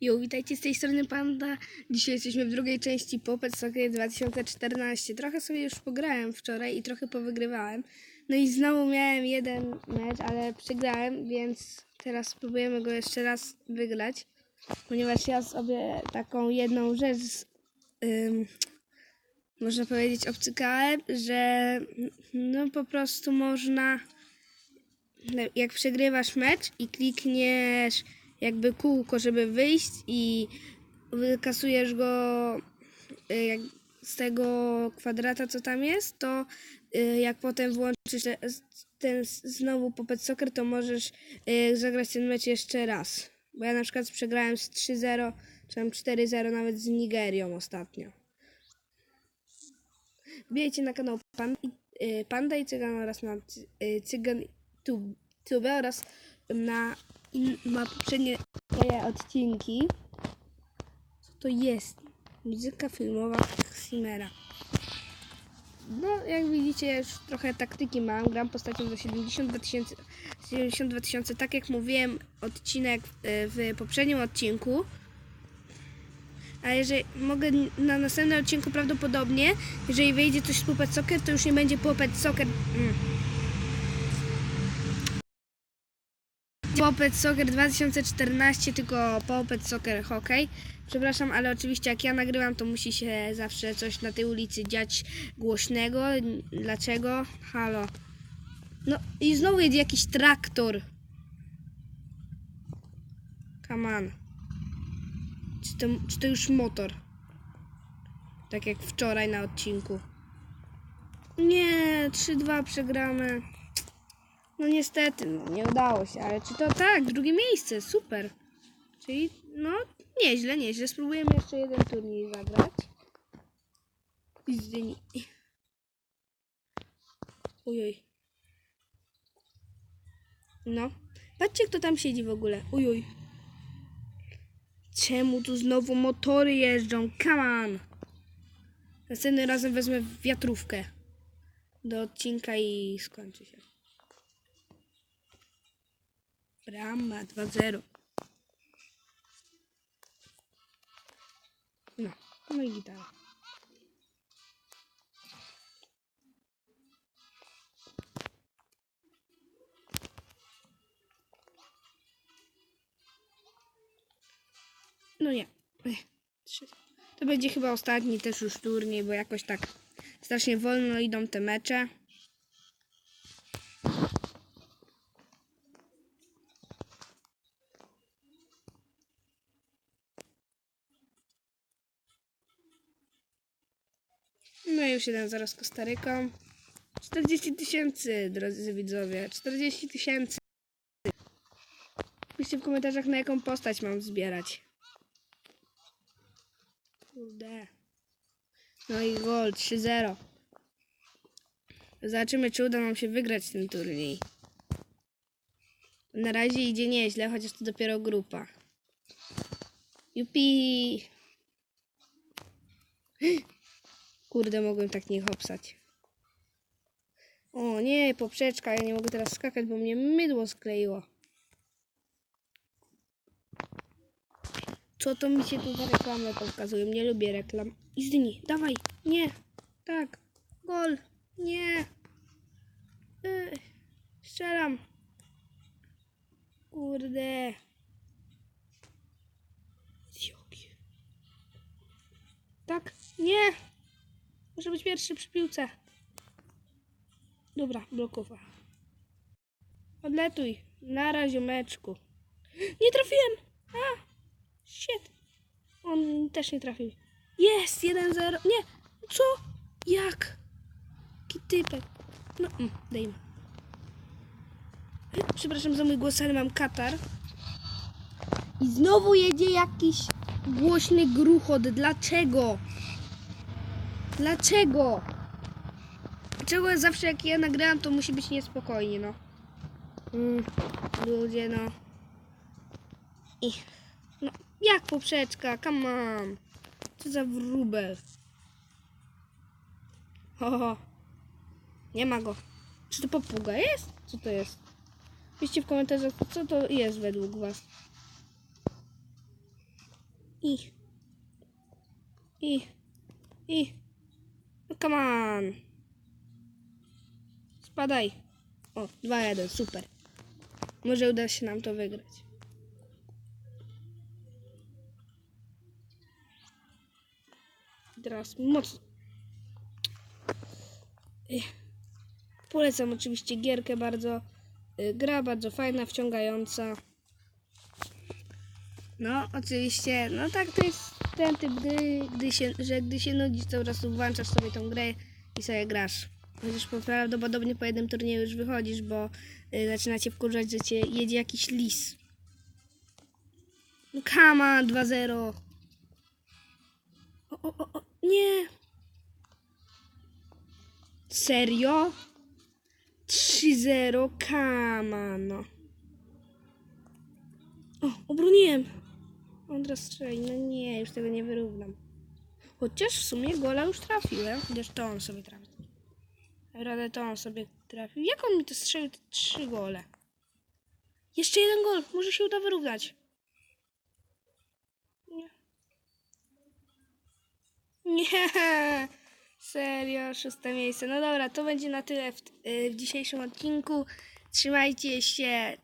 Jo, witajcie z tej strony Panda. Dzisiaj jesteśmy w drugiej części Puppet Soccer 2014. Trochę sobie już pograłem wczoraj i trochę powygrywałem. No i znowu miałem jeden mecz, ale przegrałem, więc teraz spróbujemy go jeszcze raz wygrać. Ponieważ ja sobie taką jedną rzecz, ym, można powiedzieć, obcykałem, że no po prostu można jak przegrywasz mecz i klikniesz jakby kółko, żeby wyjść i wykasujesz go y, z tego kwadrata, co tam jest, to y, jak potem włączysz te- ten znowu Puppet Soccer, to możesz y, zagrać ten mecz jeszcze raz. Bo ja na przykład przegrałem z 3-0, czy tam 4-0 nawet z Nigerią ostatnio. Wbijajcie na kanał Pan, Panda i Cygan oraz na Cy- Cygan Tu- Tube oraz na, in, na poprzednie moje odcinki. Co to jest? Muzyka filmowa Ximera. No, jak widzicie, ja już trochę taktyki mam. Gram postacią do 72 tysięcy, 72 tysiące. Tak jak mówiłem, odcinek y, w poprzednim odcinku. A jeżeli mogę na następnym odcinku prawdopodobnie, jeżeli wyjdzie coś z Puppet Soccer, to już nie będzie Puppet Soccer. Mm. Puppet Soccer 2014, tylko Puppet Soccer Hockey. Przepraszam, ale oczywiście jak ja nagrywam, to musi się zawsze coś na tej ulicy dziać głośnego. Dlaczego? Halo. No i znowu jedzie jakiś traktor. Come on. Czy to, czy to już motor? Tak jak wczoraj na odcinku. Nie, 3-2 przegramy. No niestety, no, nie udało się, ale czy to tak, drugie miejsce, super. Czyli, no, nieźle, nieźle. Spróbujemy jeszcze jeden turniej zagrać. Zdyni. Ujoj. No. Patrzcie, kto tam siedzi w ogóle. Ujoj. Czemu tu znowu motory jeżdżą? Come on. Następnym razem wezmę wiatrówkę do odcinka i skończy się. Brama 2-0. No, no i gitara. No nie. To będzie chyba ostatni też już turniej, bo jakoś tak strasznie wolno idą te mecze. No i już jeden zaraz Kostaryką. 40 tysięcy, drodzy widzowie. 40 tysięcy. Piszcie w komentarzach, na jaką postać mam zbierać. Kurde. No i gol, 3-0. Zobaczymy, czy uda nam się wygrać ten turniej. Na razie idzie nieźle, chociaż to dopiero grupa. Jupi! Kurde, mogłem tak nie hopsać. O nie, poprzeczka, ja nie mogę teraz skakać, bo mnie mydło skleiło. Co to mi się tu za reklamę pokazuje? Nie lubię reklam. I zdni, dawaj, nie, tak, gol, nie. Yy, strzelam. Kurde. Tak, nie. Muszę być pierwszy przy piłce. Dobra, blokowa. Odletuj. Na razie meczku. Nie trafiłem! A! Shit. On też nie trafił. Jest! 1-0. Nie! Co? Jak? Jaki typek. No, mm, dajmy. Przepraszam za mój głos, ale mam katar. I znowu jedzie jakiś głośny gruchot. Dlaczego? Dlaczego? Dlaczego zawsze jak ja nagrałam, to musi być niespokojnie, no. Mm, ludzie, no. I, no, jak poprzeczka, come on. Co za wróbel. Ho, ho. Nie ma go. Czy to papuga jest? Co to jest? Piszcie w komentarzach, co to jest według was. I. I. I. Come on. Spadaj. O, 2-1, super. Może uda się nam to wygrać. Teraz mocno. Polecam oczywiście gierkę bardzo. y, Gra bardzo fajna, wciągająca. No, oczywiście, no tak to jest ten typ gry, gdy się, że gdy się nudzisz, to po włączasz sobie tą grę i sobie grasz. Chociaż prawdopodobnie po jednym turnieju już wychodzisz, bo y, zaczyna cię wkurzać, że cię jedzie jakiś lis. No on, 2-0. O, o, o, o, nie. Serio? 3-0, come on, no. O, obroniłem. On teraz strzeli. No nie, już tego nie wyrównam. Chociaż w sumie gola już trafiłem. Chociaż to on sobie trafił. Radę to on sobie trafił. Jak on mi to strzelił? Te trzy gole. Jeszcze jeden gol. Może się uda wyrównać. Nie. Nie. Serio, szóste miejsce. No dobra, to będzie na tyle w, y, w dzisiejszym odcinku. Trzymajcie się.